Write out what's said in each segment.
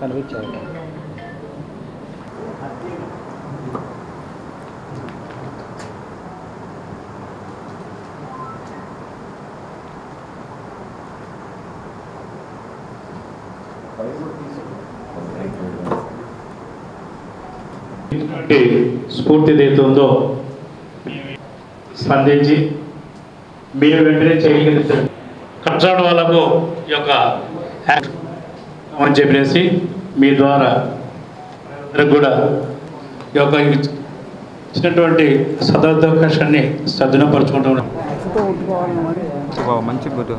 కనిపించాయి స్ఫూర్తి ఏదైతే ఉందో స్పందించి మీరు వెంటనే చేయగలుగుతారు. కన్సర్న్ వాళ్ళకు ఈ యొక్క అని చెప్పేసి మీ ద్వారా అందరికి కూడా ఈ యొక్క ఇచ్చినటువంటి సదవకాశాన్ని సద్వినపరచుకుంటున్నాం బాగా మంచి గుర్తు.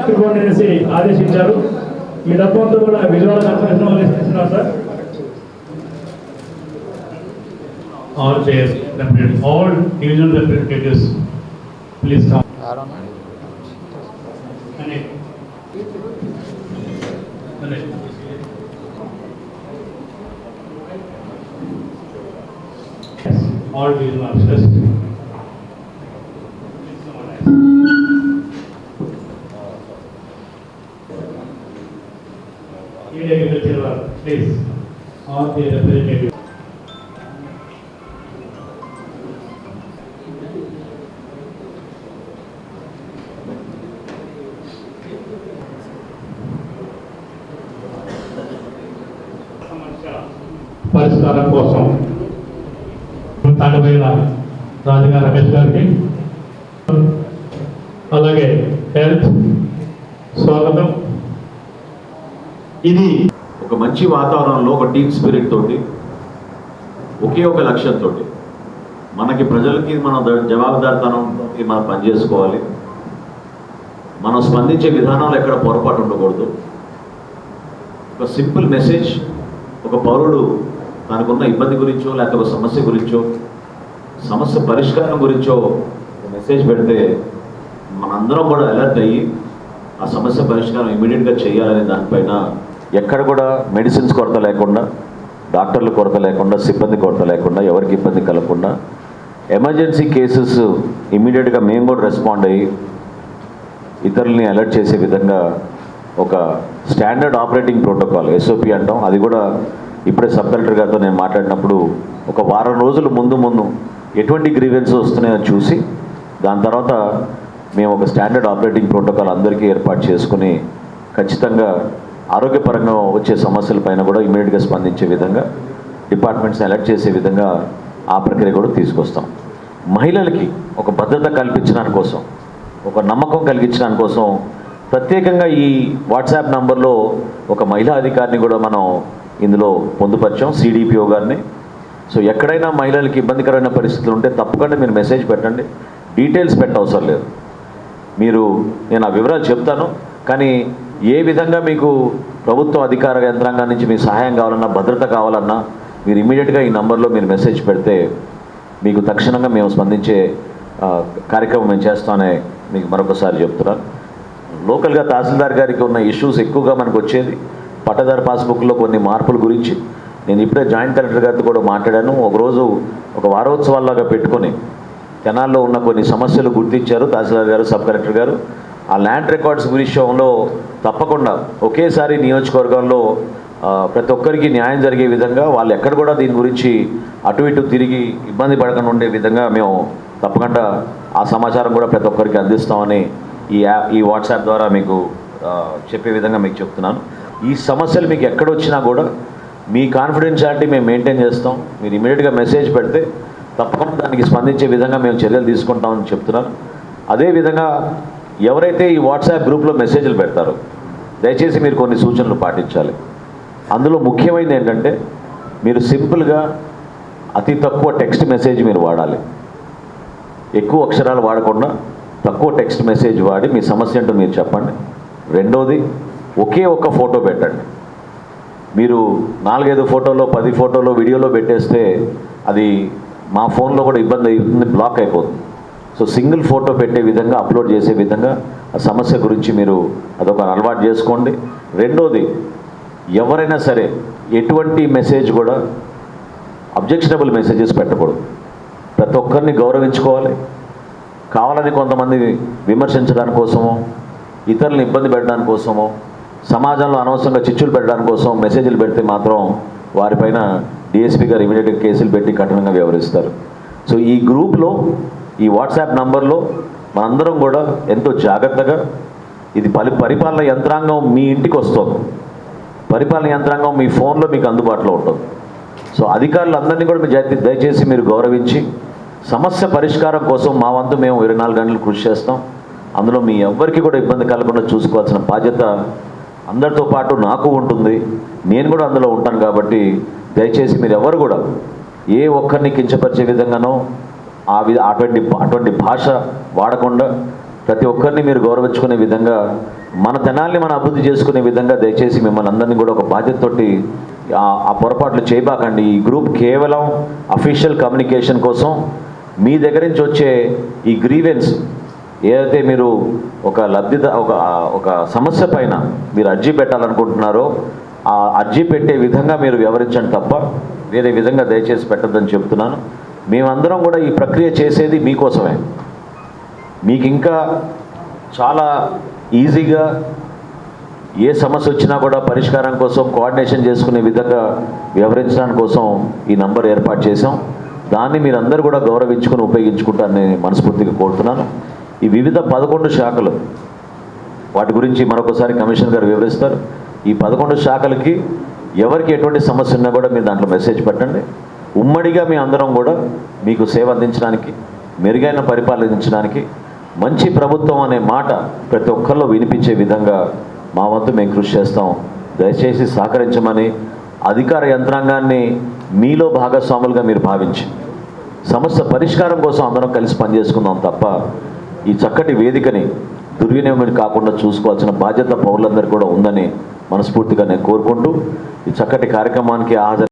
పట్టుకోండి అనేసి ఆదేశించారు ఈ డబ్బంతా కూడా విజయవాడ కార్పొరేషన్ వాళ్ళు ఇస్తున్నారు sir all their representatives, all divisional representatives, please come. Yes, all divisional officers. Please on the representative పరిష్కారం కోసం తాండపైన రాజుగారు రమేష్ గారికి అలాగే హెల్త్ స్వాగతం ఇది ఒక మంచి వాతావరణంలో ఒక టీమ్ స్పిరిట్ తోటి ఒకే ఒక లక్ష్యంతో మనకి ప్రజలకి మన జవాబుదారితనం జవాబుదారితనంతో మనం పనిచేసుకోవాలి. మనం స్పందించే విధానాలు ఎక్కడ పొరపాటు ఉండకూడదు. ఒక సింపుల్ మెసేజ్ ఒక పౌరుడు తనకున్న ఇబ్బంది గురించో లేకపోతే ఒక సమస్య గురించో సమస్య పరిష్కారం గురించో మెసేజ్ పెడితే మనందరం కూడా అలర్ట్ అయ్యి ఆ సమస్య పరిష్కారం ఇమీడియట్గా చేయాలనే దానిపైన ఎక్కడ కూడా మెడిసిన్స్ కొరత లేకుండా డాక్టర్లు కొరత లేకుండా సిబ్బంది కొరత లేకుండా ఎవరికి ఇబ్బంది కలగకుండా ఎమర్జెన్సీ కేసెస్ ఇమీడియట్గా మేము కూడా రెస్పాండ్ అయ్యి ఇతరులని అలర్ట్ చేసే విధంగా ఒక స్టాండర్డ్ ఆపరేటింగ్ ప్రోటోకాల్ ఎస్ఓపి అంటాం. అది కూడా ఇప్పుడే సబ్ కలెక్టర్ గారితో నేను మాట్లాడినప్పుడు ఒక వారం రోజుల ముందు ముందు ఎటువంటి గ్రీవెన్స్ వస్తున్నాయో చూసి దాని తర్వాత మేము ఒక స్టాండర్డ్ ఆపరేటింగ్ ప్రోటోకాల్ అందరికీ ఏర్పాటు చేసుకుని ఖచ్చితంగా ఆరోగ్యపరంగా వచ్చే సమస్యలపైన కూడా ఇమీడియట్గా స్పందించే విధంగా డిపార్ట్మెంట్స్ని అలర్ట్ చేసే విధంగా ఆ ప్రక్రియ కూడా తీసుకొస్తాం. మహిళలకి ఒక భద్రత కల్పించడానికి కోసం ఒక నమ్మకం కలిగించడానికి కోసం ప్రత్యేకంగా ఈ వాట్సాప్ నంబర్లో ఒక మహిళా అధికారిని కూడా మనం ఇందులో పొందుపరిచాం సిడిపిఓ గారిని. సో ఎక్కడైనా మహిళలకి ఇబ్బందికరమైన పరిస్థితులు ఉంటే తప్పకుండా మీరు మెసేజ్ పెట్టండి. డీటెయిల్స్ పెట్టవసరం లేదు. మీరు నేను ఆ వివరాలు చెప్తాను. కానీ ఏ విధంగా మీకు ప్రభుత్వ అధికార యంత్రాంగం నుంచి మీ సహాయం కావాలన్నా భద్రత కావాలన్నా మీరు ఇమీడియట్గా ఈ నంబర్లో మీరు మెసేజ్ పెడితే మీకు తక్షణంగా మేము స్పందించే కార్యక్రమం మేము చేస్తామనే మీకు మరొకసారి చెప్తున్నాను లోకల్గా తహసీల్దార్ గారికి ఉన్న ఇష్యూస్ ఎక్కువగా మనకు వచ్చేది. పట్టదారు పాస్బుక్లో కొన్ని మార్పుల గురించి. నేను ఇప్పుడే జాయింట్ కలెక్టర్ గారితో కూడా మాట్లాడాను. ఒకరోజు ఒక వారోత్సవాల్లాగా పెట్టుకొని జనాల్లో ఉన్న కొన్ని సమస్యలు గుర్తించారు తహసీల్దార్ గారు సబ్ కలెక్టర్ గారు. ఆ ల్యాండ్ రికార్డ్స్ విషయంలో తప్పకుండా ఒకేసారి నియోజకవర్గంలో ప్రతి ఒక్కరికి న్యాయం జరిగే విధంగా వాళ్ళు ఎక్కడ కూడా దీని గురించి అటు ఇటు తిరిగి ఇబ్బంది పడకుండా ఉండే విధంగా మేము తప్పకుండా ఆ సమాచారం కూడా ప్రతి ఒక్కరికి అందిస్తామని ఈ యాప్ ఈ వాట్సాప్ ద్వారా మీకు చెప్పే విధంగా మీకు చెప్తున్నాను. ఈ సమస్యలు మీకు ఎక్కడొచ్చినా కూడా మీ కాన్ఫిడెన్షియాలిటీ మేము మెయింటైన్ చేస్తాం. మీరు ఇమీడియట్గా మెసేజ్ పెడితే తప్పకుండా దానికి స్పందించే విధంగా మేము చర్యలు తీసుకుంటామని చెప్తున్నాను. అదేవిధంగా ఎవరైతే ఈ వాట్సాప్ గ్రూప్లో మెసేజ్లు పెడతారో దయచేసి మీరు కొన్ని సూచనలు పాటించాలి. అందులో ముఖ్యమైనది ఏంటంటే మీరు సింపుల్గా అతి తక్కువ టెక్స్ట్ మెసేజ్ మీరు వాడాలి. ఎక్కువ అక్షరాలు వాడకుండా తక్కువ టెక్స్ట్ మెసేజ్ వాడి మీ సమస్య ఏంటో మీరు చెప్పండి. రెండోది ఒకే ఒక్క ఫోటో పెట్టండి. మీరు నాలుగైదు ఫోటోలో పది ఫోటోలో వీడియోలో పెట్టేస్తే అది మా ఫోన్లో కూడా ఇబ్బంది అవుతుంది బ్లాక్ అయిపోతుంది. సో సింగిల్ ఫోటో పెట్టే విధంగా అప్లోడ్ చేసే విధంగా ఆ సమస్య గురించి మీరు అదొక అలవాటు చేసుకోండి. రెండోది ఎవరైనా సరే ఎటువంటి మెసేజ్ కూడా అబ్జెక్షనబుల్ మెసేజెస్ పెట్టకూడదు. ప్రతి ఒక్కరిని గౌరవించుకోవాలి. కావాలని కొంతమంది విమర్శించడానికి కోసమో ఇతరులను ఇబ్బంది పెట్టడానికి కోసమో సమాజంలో అనవసరంగా చిచ్చులు పెట్టడానికి కోసం మెసేజ్లు పెడితే మాత్రం వారిపైన డిఎస్పీ గారు ఇమీడియట్గా కేసులు పెట్టి కఠినంగా వ్యవహరిస్తారు. సో ఈ గ్రూప్లో ఈ వాట్సాప్ నంబర్లో మనందరం కూడా ఎంతో జాగ్రత్తగా ఇది పలి పరిపాలన యంత్రాంగం మీ ఇంటికి వస్తుంది. పరిపాలన యంత్రాంగం మీ ఫోన్లో మీకు అందుబాటులో ఉంటుంది. సో అధికారులందరినీ కూడా మీరు దయచేసి మీరు గౌరవించి సమస్య పరిష్కారం కోసం మా వంతు మేము ఇరవై నాలుగు గంటలు కృషి చేస్తాం. అందులో మీ ఎవ్వరికి కూడా ఇబ్బంది కలగకుండా చూసుకోవాల్సిన బాధ్యత అందరితో పాటు నాకు ఉంటుంది. నేను కూడా అందులో ఉంటాను కాబట్టి దయచేసి మీరు ఎవరు కూడా ఏ ఒక్కరిని కించపరిచే విధంగానో ఆ విధ అటువంటి అటువంటి భాష వాడకుండా ప్రతి ఒక్కరిని మీరు గౌరవించుకునే విధంగా మన తెనాల్ని మనం అభివృద్ధి చేసుకునే విధంగా దయచేసి మిమ్మల్ని అందరినీ కూడా ఒక బాధ్యతతోటి ఆ- పొరపాట్లు చేయబాకండి. ఈ గ్రూప్ కేవలం అఫీషియల్ కమ్యూనికేషన్ కోసం మీ దగ్గర నుంచి వచ్చే ఈ గ్రీవెన్స్ ఏదైతే మీరు ఒక లబ్ధిద ఒక ఒక సమస్య పైన మీరు అర్జీ పెట్టాలనుకుంటున్నారో ఆ అర్జీ పెట్టే విధంగా మీరు వివరించండి తప్ప వేరే విధంగా దయచేసి పెట్టద్దని చెప్తున్నాను. మేమందరం కూడా ఈ ప్రక్రియ చేసేది మీకోసమే. మీకు ఇంకా చాలా ఈజీగా ఏ సమస్య వచ్చినా కూడా పరిష్కారం కోసం కోఆర్డినేషన్ చేసుకునే విధంగా వ్యవహరించడానికి కోసం ఈ నంబర్ ఏర్పాటు చేశాం. దాన్ని మీరందరూ కూడా గౌరవించుకుని ఉపయోగించుకుంటారని మనస్ఫూర్తిగా కోరుతున్నాను. ఈ వివిధ పదకొండు శాఖలు వాటి గురించి మరొకసారి కమిషనర్ గారు వివరిస్తారు. ఈ పదకొండు శాఖలకి ఎవరికి ఎటువంటి సమస్య ఉన్నా కూడా మీరు దాంట్లో మెసేజ్ పెట్టండి. ఉమ్మడిగా మీ అందరం కూడా మీకు సేవ అందించడానికి మెరుగైన పరిపాలించడానికి మంచి ప్రభుత్వం అనే మాట ప్రతి ఒక్కరిలో వినిపించే విధంగా మా వంతు మేము కృషి చేస్తాం. దయచేసి సహకరించమని అధికార యంత్రాంగాన్ని మీలో భాగస్వాములుగా మీరు భావించి సమస్య పరిష్కారం కోసం అందరం కలిసి పనిచేసుకుందాం తప్ప ఈ చక్కటి వేదికని దుర్వినియోగం కాకుండా చూసుకోవాల్సిన బాధ్యత పౌరులందరికీ కూడా ఉందని మనస్ఫూర్తిగా నేను కోరుకుంటూ ఈ చక్కటి కార్యక్రమానికి హాజరు